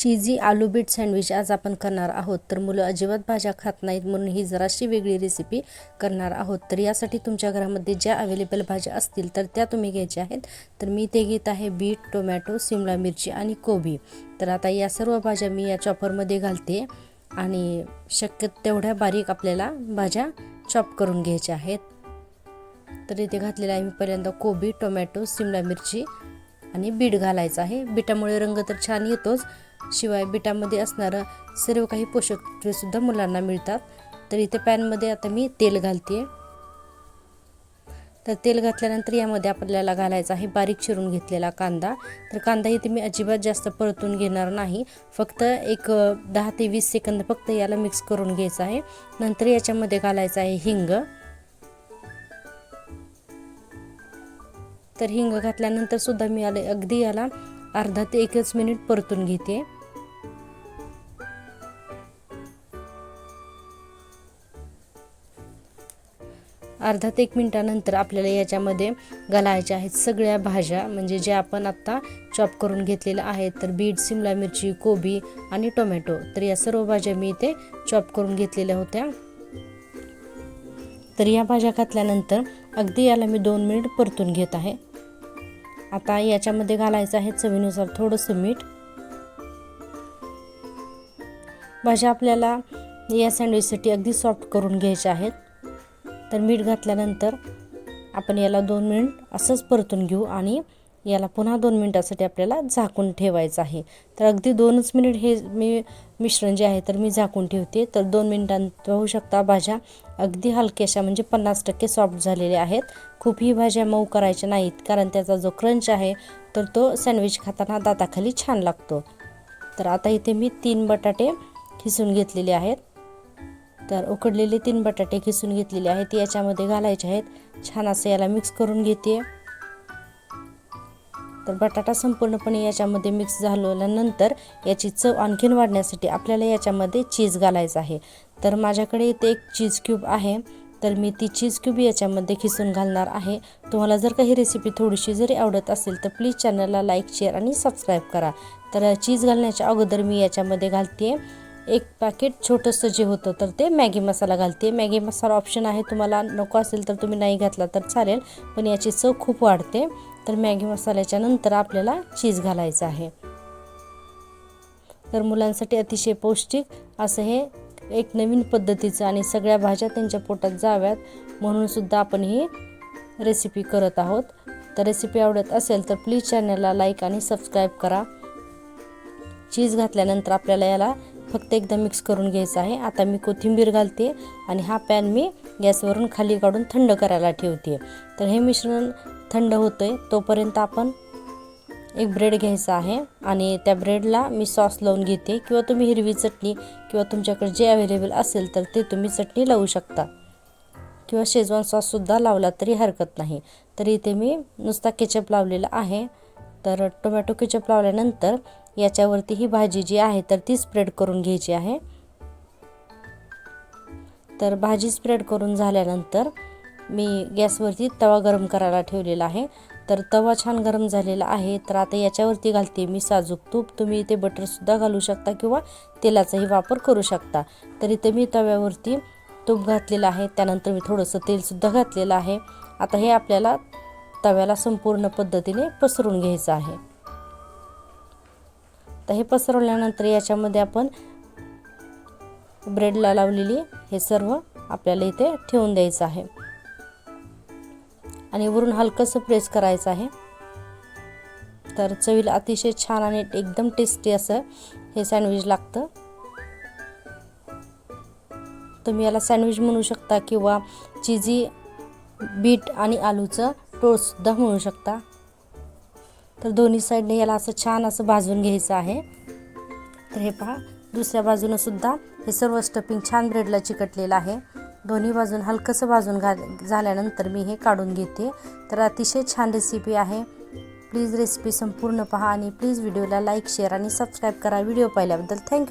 चीजी आलू bit sandwich आज आपण करणार आहोत. तर मुलं अजिबात भाज्या खात नाहीत म्हणून ही जराशी वेगळी रेसिपी करणार आहोत. तर यासाठी तुमच्या घरामध्ये ज्या अवेलेबल भाज्या असतील तर त्या तुम्ही घ्यायच्या आहेत. तर मी ते घेत आहे बीट टोमॅटो सिमला मिरची आणि कोबी. तर आता या सर्व भाज्या मी या चॉपरमध्ये घालते आणि शक्य तेवढ्या बारीक आपल्याला भाज्या चॉप करून घ्यायच्या आहेत. तर इथे घातलेलं आहे मी पहिल्यांदा कोबी टोमॅटो सिमला मिरची आणि बीट घालायचं आहे. बीटामुळे रंग तर छान येतोच. शिवाय बिटामध्ये असणारं सर्व काही पोषक सुद्धा मुलांना मिळतात. तर इथे पॅनमध्ये आता मी तेल घालते तर तेल घातल्यानंतर यामध्ये आपल्याला घालायचा आहे बारीक चिरून घेतलेला कांदा. तर कांदा इथे मी अजिबात जास्त परतून घेणार नाही. फक्त एक दहा ते वीस सेकंद फक्त याला मिक्स करून घ्यायचं आहे. नंतर याच्यामध्ये घालायचं आहे हिंग. तर हिंग घातल्यानंतर सुद्धा मी आले अगदी याला अर्धा ते एकच मिनिट परतून घेते. अर्धा ते एक मिनटानंतर आपल्याला याच्यामध्ये घालायच्या आहेत सगळ्या भाज्या म्हणजे जे आपण आत्ता चॉप करून घेतलेल्या आहेत तर बीट सिमला मिरची कोबी आणि टोमॅटो. तर या सर्व भाज्या मी इथे चॉप करून घेतलेल्या होत्या. तर या भाज्या घातल्यानंतर अगदी याला मी दोन मिनिट परतून घेत आहे. आता याच्यामध्ये घालायचं आहे चवीनुसार थोडंसं मीठ. भाज्या आपल्याला या सँडविचसाठी अगदी सॉफ्ट करून घ्यायच्या आहेत. तर मीठ घातल्यानंतर आपण याला दोन मिनिट असंच परतून घेऊ आणि याला पुन्हा दोन मिनटासाठी आपल्याला झाकून ठेवायचं आहे. तर अगदी दोनच मिनिट हे मी मिश्रण जे आहे तर मी झाकून ठेवते. तर दोन मिनटांत पाहू शकता भाज्या अगदी हलक्याशा म्हणजे पन्नास टक्के सॉफ्ट झालेल्या आहेत. खूपही भाज्या मऊ करायच्या नाहीत कारण त्याचा जो क्रंच आहे तर तो सँडविच खाताना दाताखाली छान लागतो. तर आता इथे मी तीन बटाटे खिसून घेतलेले आहेत. तर उकडलेले तीन बटाटे खिसून घेतलेले आहेत. याच्यामध्ये घालायचे आहेत. छान असं याला मिक्स करून घेते. तर बटाटा संपूर्णपणे याच्यामध्ये मिक्स झाल्यानंतर याची चव आणखीन वाढण्यासाठी आपल्याला याच्यामध्ये चीज घालायचं आहे. तर माझ्याकडे इथे एक चीज क्यूब आहे. तर मी ती चीज क्यूब याच्यामध्ये खिसून घालणार आहे. तुम्हाला जर काही रेसिपी थोडीशी जरी आवडत असेल तर प्लीज चॅनलला लाईक शेअर आणि सबस्क्राईब करा. तर चीज घालण्याच्या अगोदर मी याच्यामध्ये घालते. एक पॅकेट छोटंसं जे होतं तर ते मॅगी मसाला घालते. मॅगी मसाला ऑप्शन आहे तुम्हाला नको असेल तर तुम्ही नाही घातला तर चालेल पण याची चव खूप वाढते. तर मॅगी मसाल्याच्या नंतर आपल्याला चीज घालायचं आहे. तर मुलांसाठी अतिशय पौष्टिक असं हे एक नवीन पद्धतीचं आणि सगळ्या भाज्या त्यांच्या पोटात जाव्यात म्हणूनसुद्धा आपण ही रेसिपी करत आहोत. तर रेसिपी आवडत असेल तर प्लीज चॅनलला लाईक आणि सबस्क्राईब करा. चीज घातल्यानंतर आपल्याला याला फक्त एकदा मिक्स करून घ्यायचं आहे. आता मी कोथिंबीर घालते आणि हा पॅन मी गॅसवरून खाली काढून थंड करायला ठेवते. तर हे मिश्रण थंड होतं आहे तोपर्यंत आपण एक ब्रेड घ्यायचा आहे आणि त्या ब्रेडला मी सॉस लावून घेते. किंवा तुम्ही हिरवी चटणी किंवा तुमच्याकडे जे अवेलेबल असेल तर ते तुम्ही चटणी लावू शकता. किंवा शेजवान सॉससुद्धा लावला तरी हरकत नाही. तर इथे मी नुसता केचप लावलेला आहे. तर टोमॅटो केचप लावल्यानंतर याच्यावरती ही भाजी जी आहे तर ती स्प्रेड करून घ्यायची आहे. तर भाजी स्प्रेड करून झाल्यानंतर मी गॅसवरती तवा गरम करायला ठेवलेला आहे. तर तवा छान गरम झालेला आहे तर आता याच्यावरती घालते मी साजूक तूप. तुम्ही इथे बटरसुद्धा घालू शकता किंवा तेलाचाही वापर करू शकता. तर इथे मी तव्यावरती तूप घातलेलं आहे त्यानंतर मी थोडंसं तेलसुद्धा घातलेलं आहे. आता हे आपल्याला तव्याला संपूर्ण पद्धतीने पसरून घ्यायचं आहे. तर हे पसरवल्यानंतर याच्यामध्ये आपण ब्रेडला लावलेली हे सर्व आपल्याला इथे ठेवून द्यायचं आहे. आणि वरून हलकंसं प्रेस करायचं आहे. तर चवीला अतिशय छान आणि एकदम टेस्टी असं हे सँडविच लागतं. तुम्ही याला सँडविच म्हणू शकता किंवा चिझी बीट आणि आलूचं टोळसुद्धा म्हणू शकता. तर दोन्ही साईडने याला असं छान असं भाजून घ्यायचं आहे. तर हे पहा दुसऱ्या बाजूनं सुद्धा हे सर्व स्टफिंग छान ब्रेडला चिकटलेलं आहे. दोन्ही बाजून हलकंसं भाजून घा झाल्यानंतर मी हे काढून घेते. तर अतिशय छान रेसिपी आहे. प्लीज रेसिपी संपूर्ण पहा आणि प्लीज व्हिडिओला लाईक शेअर आणि सबस्क्राईब करा. व्हिडिओ पाहिल्याबद्दल थँक्यू